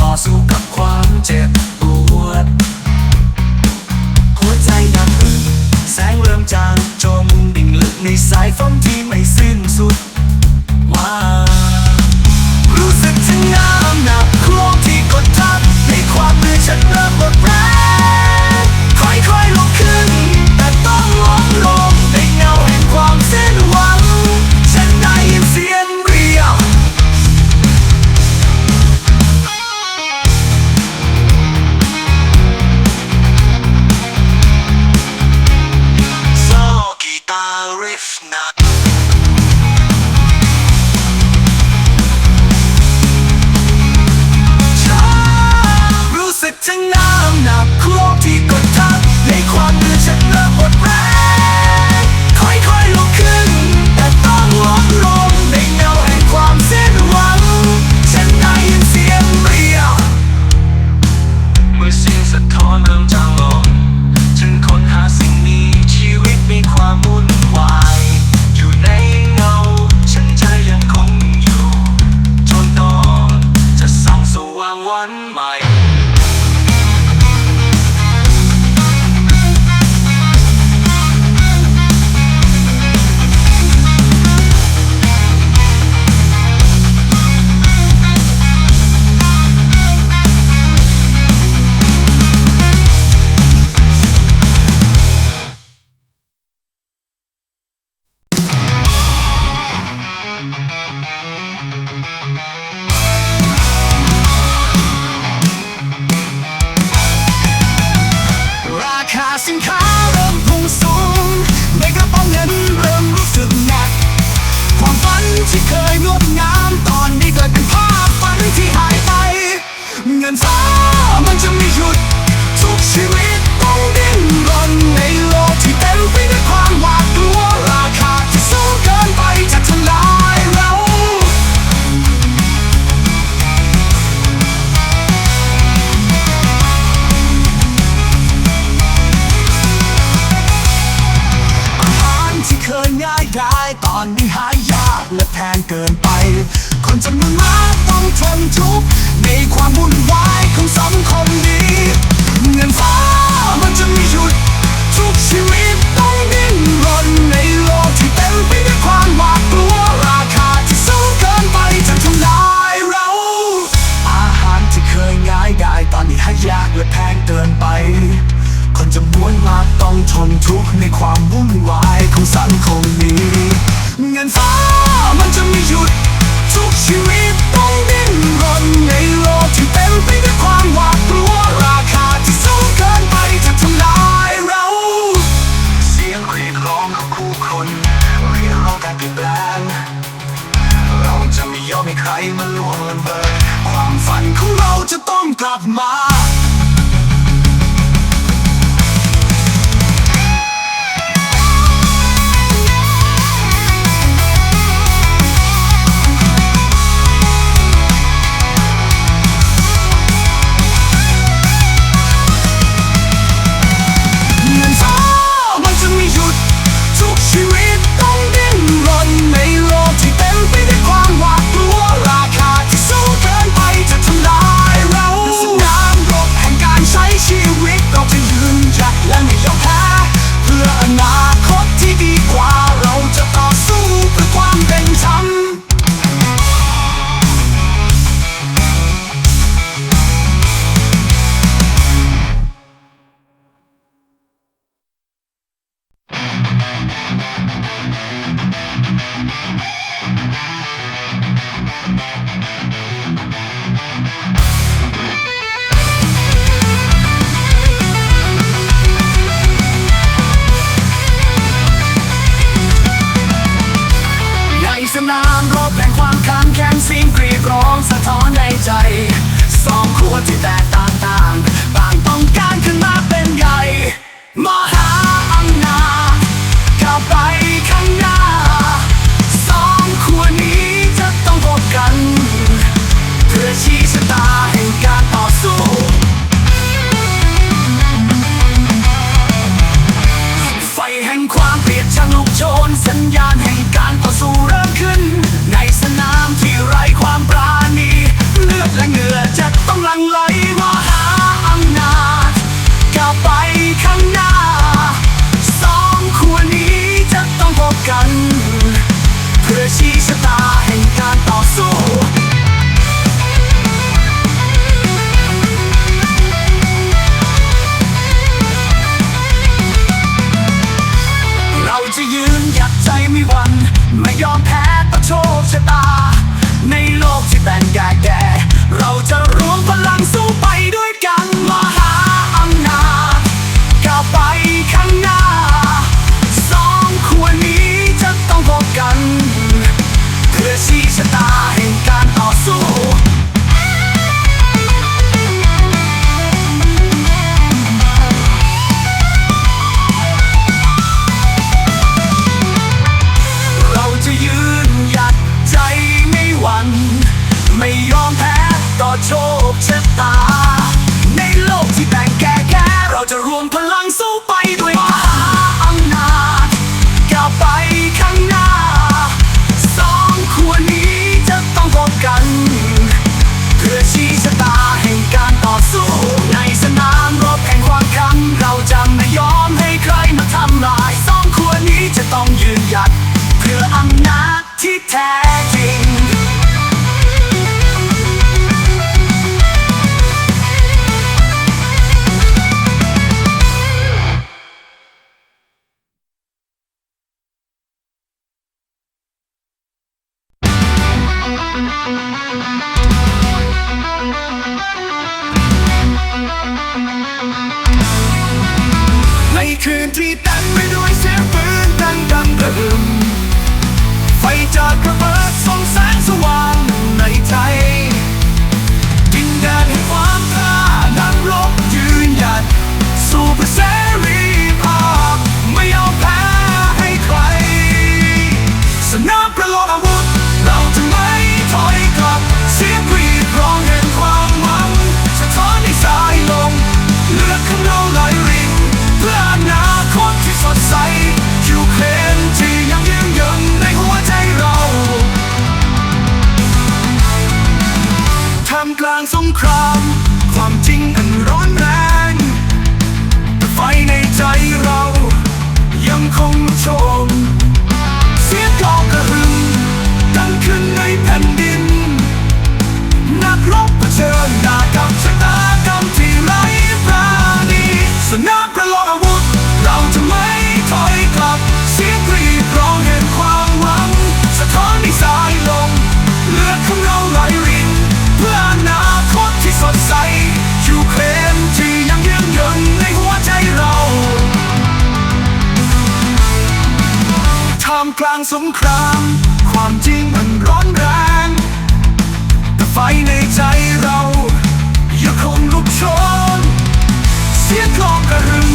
ต่อสู้กับความเจ็บปวด หัวใจดับอึแสงเริ่มจางจมดิ่งลึกในสายฝงที่ไม่สิ้นสุดว้า เราจะไม่ยอมให้ใครมาทำลายสองขั้วนี้จะต้องยืนหยัด เพื่ออำนาจที่แท้ามกลางสงคราม ความจริงมันร้อนแรง แต่ไฟในใจเรายังคงลุกโชน เสียงกลองกระหึ่ม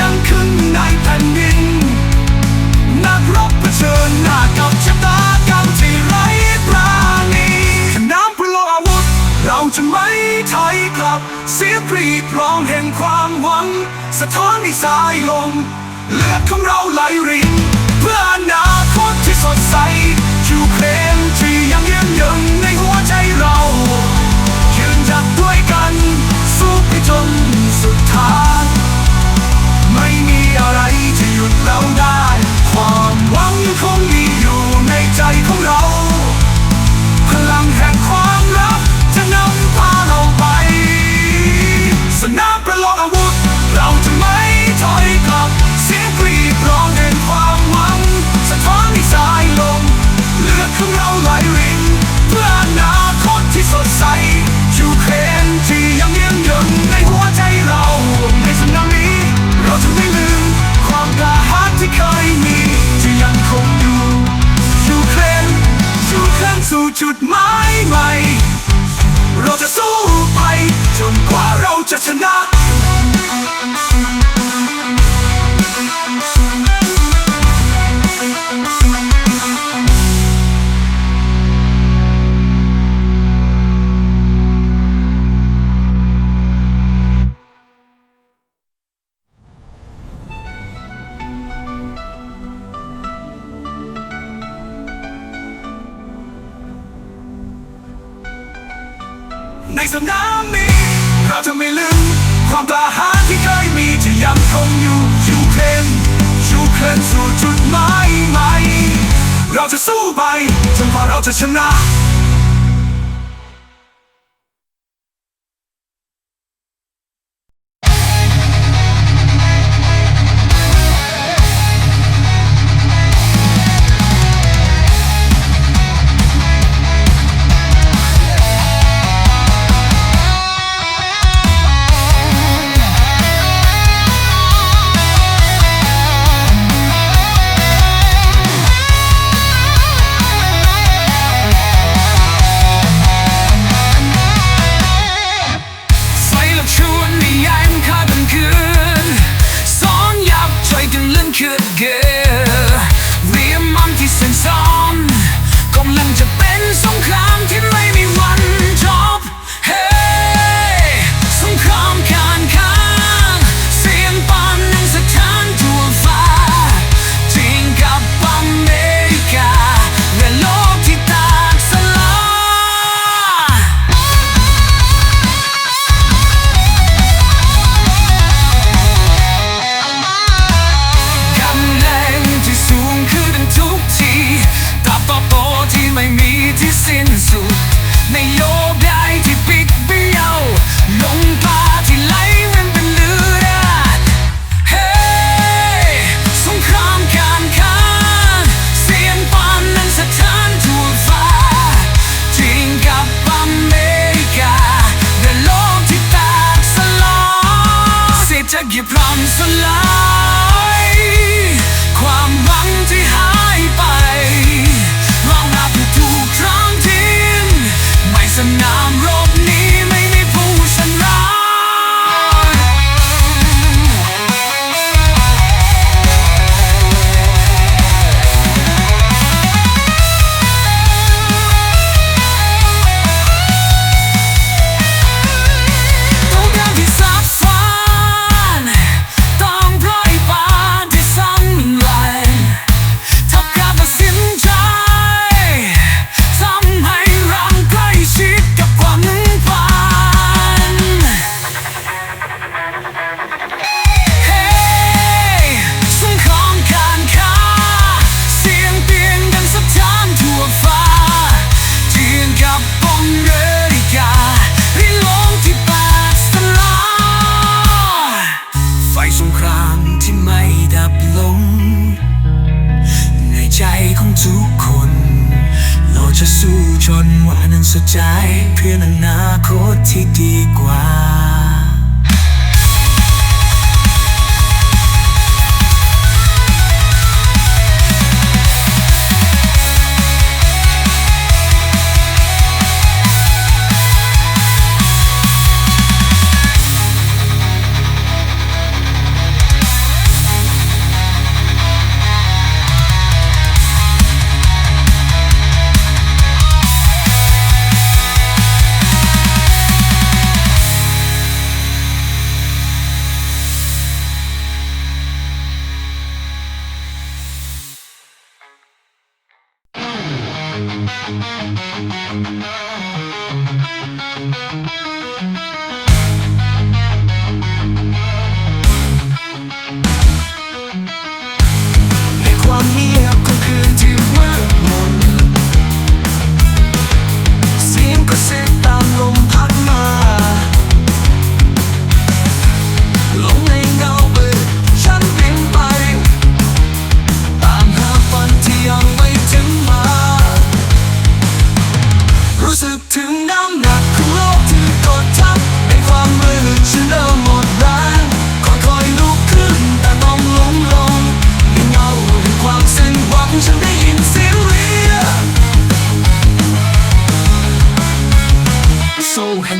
ดังขึ้นในแผ่นดิน นักรบเผชิญหน้ากับชะตากรรมที่ไร้ปราณีขน้ำพลอาวุธ เราจะไม่ถอยกลับ เสียปรีดร้องแห่งความหวัง สะท้อนในสายลมเลือดของเราไหลริน พื่ออนาคตที่สดใสยูเครนที่ยังยืนยันในหัวใจเรา ยืนหยัดด้วยกัน สู้ไปจนสุดทางไม่มีอะไรที่หยุดเราได้ ความหวังคงมีอยู่ในใจของเรา พลังแห่งความรักจะนำพาเราไป สนามประอุ จุดหมายใหม่ เราจะสู้ไป จนกว่าเราจะชนะ ในสนามนี้ เราจะไม่ลืมความกล้าหาญที่เคยมีจะยังคงอยู่ยูเครนยูเครนสู่จุดหมายใหม่เราจะสู้ไปจนกว่าเราจะชนะ legger planen så langt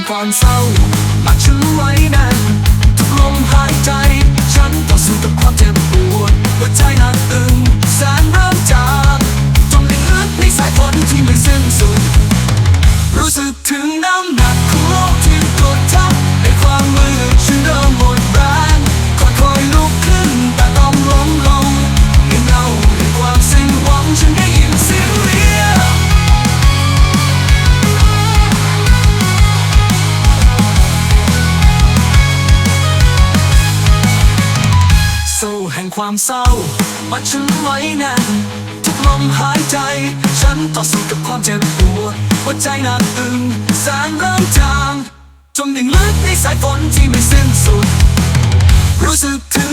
ความเศร้าหลักฉันไว้แน่นทุกลมหายใจ ฉันต่อสู้กับความเจ็บปวดหัวใจหนักเอื้อ ความเศร้ามัดฉันไว้แน่ทุกลมหายใจ ฉันต่อสู้กับความเจ็บปวดหัวใจหนักอึงแสงเริ่มจางจนดิ่งลึกในสายฝนที่ไม่สิ้นสุด รู้สึกถึง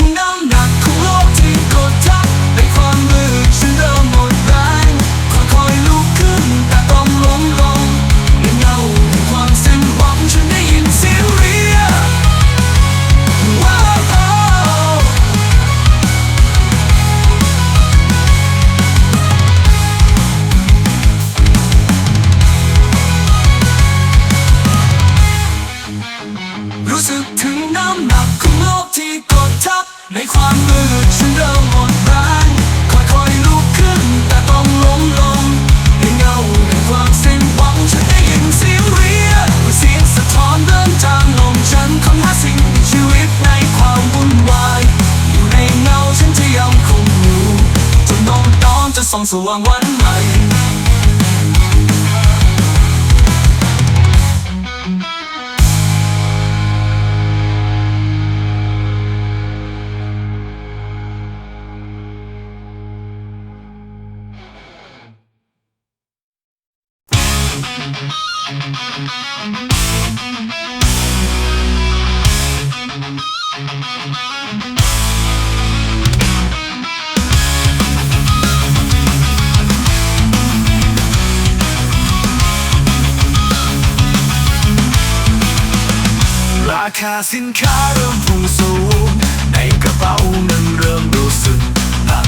สินค้าเริ่มพุ่งสูง ในกระเป๋านั้นเริ่มรู้สึกหนัก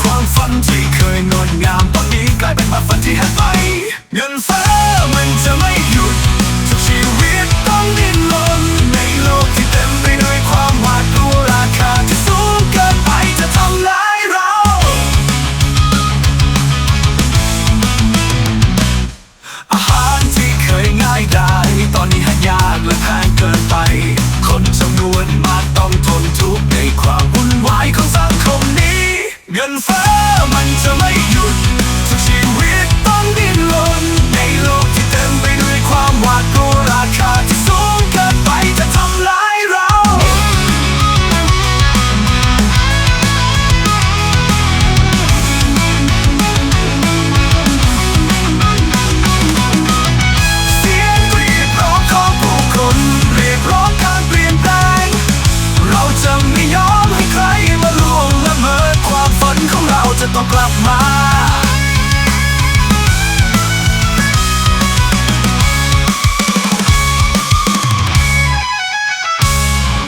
ความฝันที่เคยงดงามตอนนี้กลายเป็นความฝันที่หายไปเงินฝัน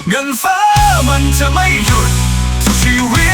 เงินฟ้ามันจะไม่หยุดทุกชีวิต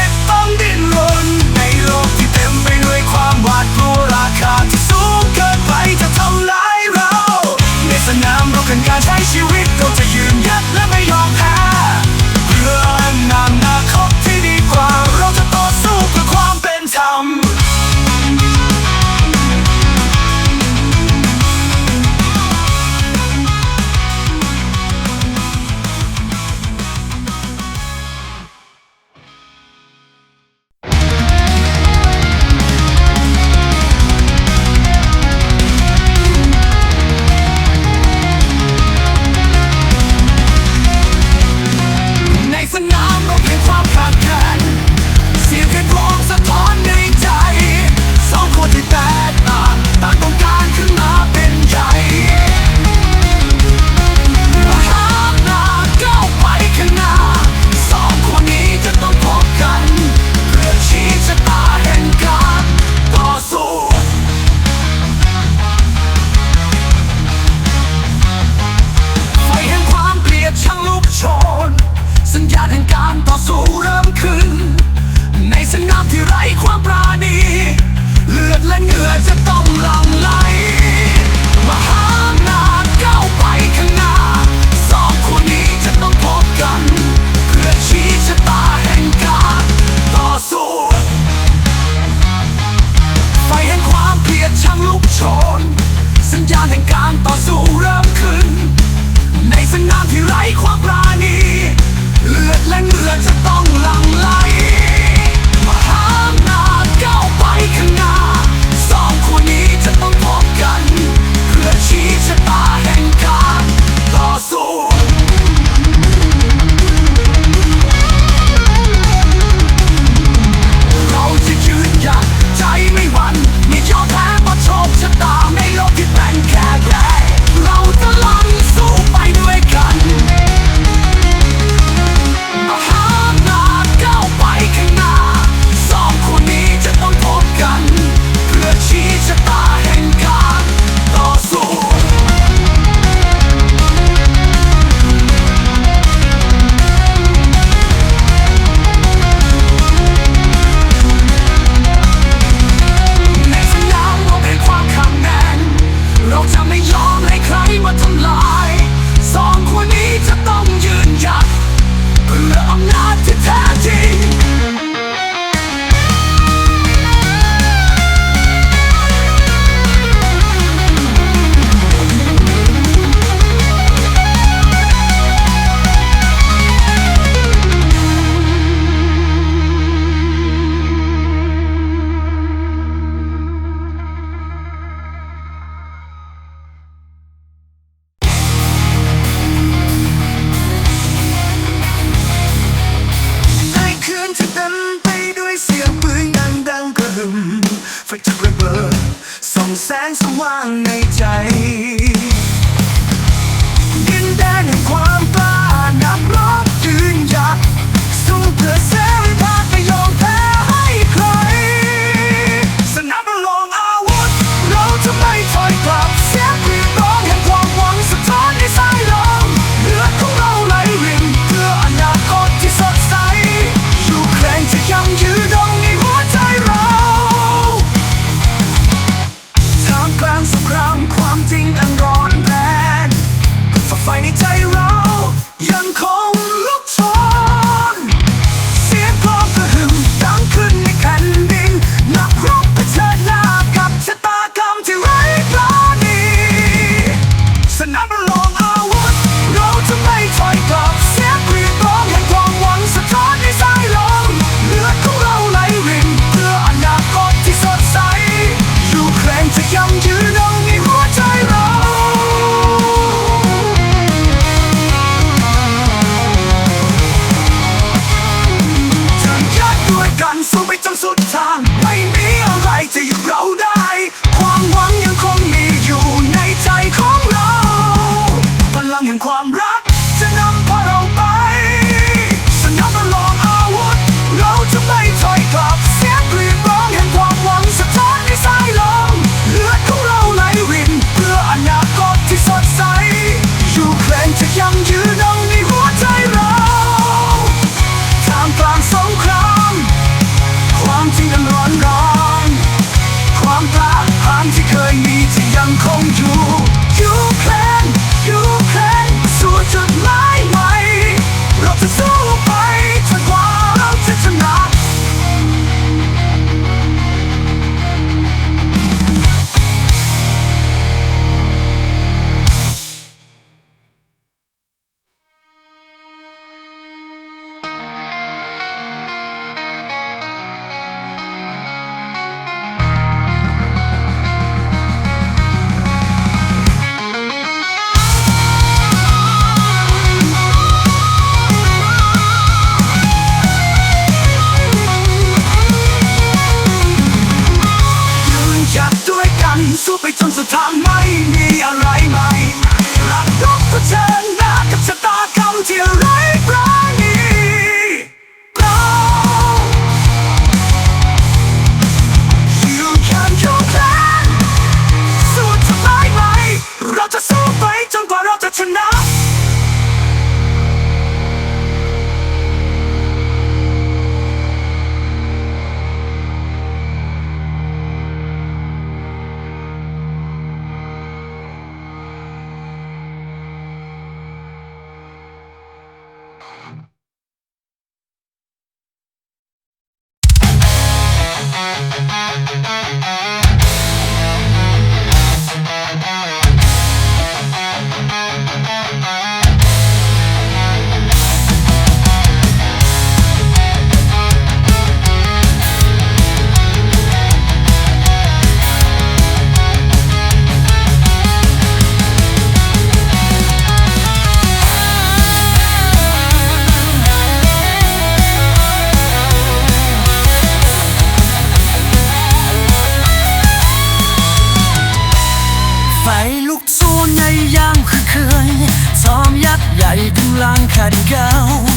Maringão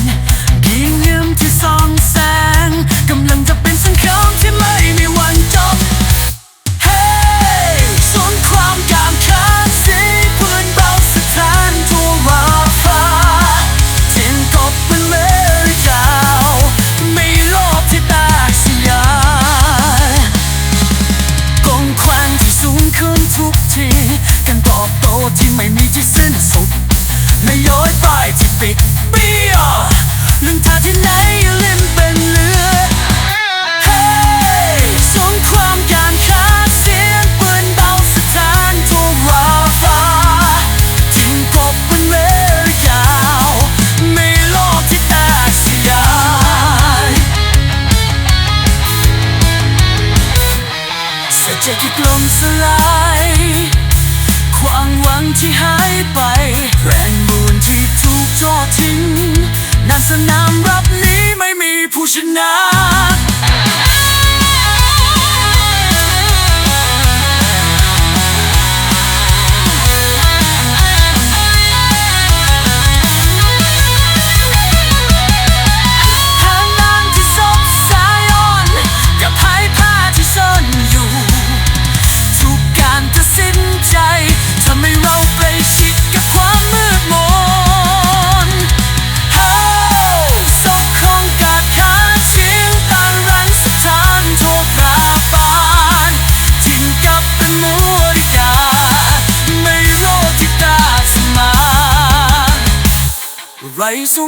แจ็ที่กลมสลาย ความหวังที่หายไป แรงบุญที่ถูกทอทิ้งนานสนามรับนี้ไม่มีผู้ชนะ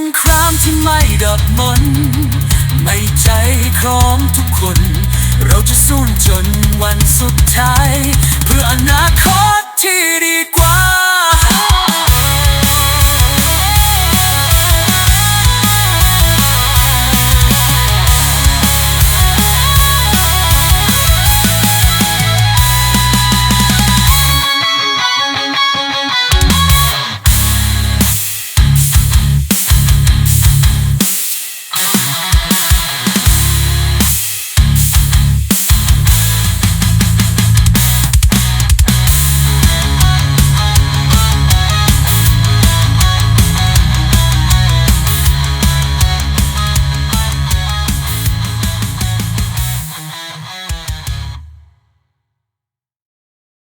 งครามที่ไม่ดับมนไม่ใจของทุกคน เราจะสู้จนวันสุดท้าย เพื่ออนาคตที่ดีกว่า